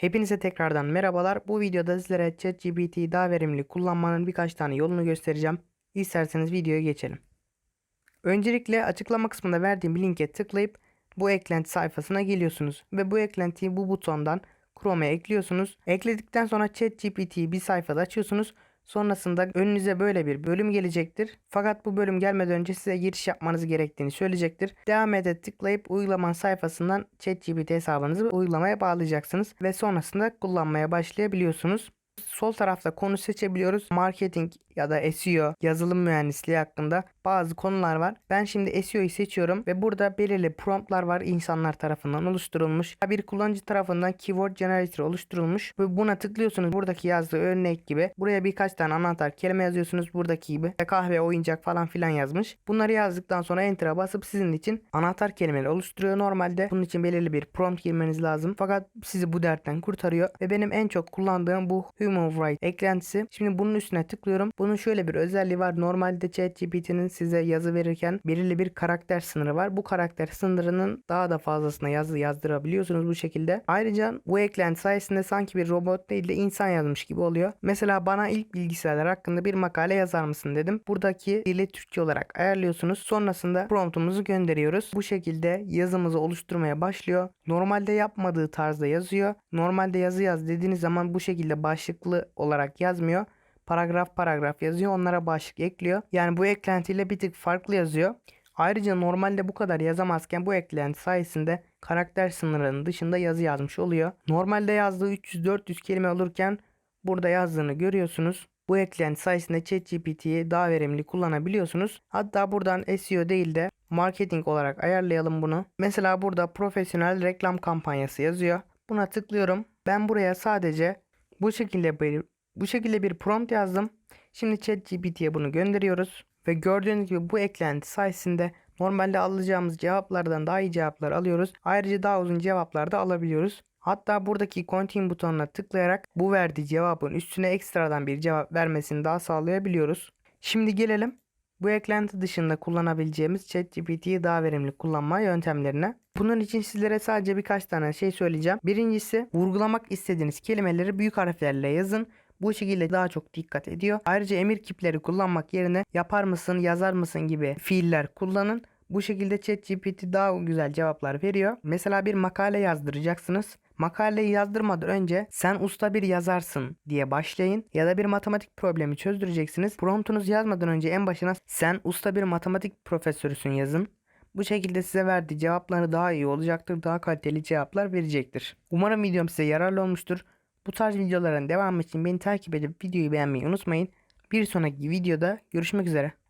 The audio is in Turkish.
Hepinize tekrardan merhabalar. Bu videoda sizlere ChatGPT'yi daha verimli kullanmanın birkaç tane yolunu göstereceğim. İsterseniz videoya geçelim. Öncelikle açıklama kısmında verdiğim linke tıklayıp bu eklenti sayfasına geliyorsunuz ve bu eklentiyi bu butondan Chrome'a ekliyorsunuz. Ekledikten sonra ChatGPT'yi bir sayfada açıyorsunuz. Sonrasında önünüze böyle bir bölüm gelecektir. Fakat bu bölüm gelmeden önce size giriş yapmanız gerektiğini söyleyecektir. Devam ede tıklayıp uygulaman sayfasından ChatGPT hesabınızı uygulamaya bağlayacaksınız ve sonrasında kullanmaya başlayabiliyorsunuz. Sol tarafta konu seçebiliyoruz. Marketing ya da SEO, yazılım mühendisliği hakkında bazı konular var. Ben şimdi SEO'yu seçiyorum ve burada belirli promptlar var insanlar tarafından oluşturulmuş. Bir kullanıcı tarafından keyword generator oluşturulmuş ve buna tıklıyorsunuz. Buradaki yazdığı örnek gibi. Buraya birkaç tane anahtar kelime yazıyorsunuz buradaki gibi. Kahve, oyuncak falan filan yazmış. Bunları yazdıktan sonra enter'a basıp sizin için anahtar kelimeleri oluşturuyor. Normalde bunun için belirli bir prompt girmeniz lazım. Fakat sizi bu dertten kurtarıyor ve benim en çok kullandığım bu Human Write eklentisi. Şimdi bunun üstüne tıklıyorum. Bunun şöyle bir özelliği var. Normalde ChatGPT'nin size yazı verirken belirli bir karakter sınırı var. Bu karakter sınırının daha da fazlasına yazı yazdırabiliyorsunuz bu şekilde. Ayrıca bu eklenti sayesinde sanki bir robot değil de insan yazmış gibi oluyor. Mesela bana ilk bilgisayarlar hakkında bir makale yazar mısın dedim. Buradaki dili Türkçe olarak ayarlıyorsunuz. Sonrasında promptumuzu gönderiyoruz. Bu şekilde yazımızı oluşturmaya başlıyor. Normalde yapmadığı tarzda yazıyor. Normalde yazı yaz dediğiniz zaman bu şekilde başlıklı olarak yazmıyor paragraf paragraf yazıyor. Onlara başlık ekliyor. Yani bu eklentiyle bir tık farklı yazıyor. Ayrıca normalde bu kadar yazamazken bu eklenti sayesinde karakter sınırının dışında yazı yazmış oluyor. Normalde yazdığı 300-400 kelime olurken burada yazdığını görüyorsunuz. Bu eklenti sayesinde ChatGPT'yi daha verimli kullanabiliyorsunuz. Hatta buradan SEO değil de marketing olarak ayarlayalım bunu. Mesela burada profesyonel reklam kampanyası yazıyor. Buna tıklıyorum. Ben buraya sadece bu şekilde bu şekilde bir prompt yazdım. Şimdi ChatGPT'ye bunu gönderiyoruz. Ve gördüğünüz gibi bu eklenti sayesinde normalde alacağımız cevaplardan daha iyi cevaplar alıyoruz. Ayrıca daha uzun cevaplar da alabiliyoruz. Hatta buradaki continue butonuna tıklayarak bu verdiği cevabın üstüne ekstradan bir cevap vermesini daha sağlayabiliyoruz. Şimdi gelelim bu eklenti dışında kullanabileceğimiz ChatGPT'yi daha verimli kullanma yöntemlerine. Bunun için sizlere sadece birkaç tane şey söyleyeceğim. Birincisi vurgulamak istediğiniz kelimeleri büyük harflerle yazın. Bu şekilde daha çok dikkat ediyor. Ayrıca emir kipleri kullanmak yerine yapar mısın, yazar mısın gibi fiiller kullanın. Bu şekilde ChatGPT daha güzel cevaplar veriyor. Mesela bir makale yazdıracaksınız. Makaleyi yazdırmadan önce sen usta bir yazarsın diye başlayın ya da bir matematik problemi çözdüreceksiniz. Promptunuzu yazmadan önce en başına sen usta bir matematik profesörüsün yazın. Bu şekilde size verdiği cevapları daha iyi olacaktır. Daha kaliteli cevaplar verecektir. Umarım videom size yararlı olmuştur. Bu tarz videoların devamı için beni takip edip videoyu beğenmeyi unutmayın. Bir sonraki videoda görüşmek üzere.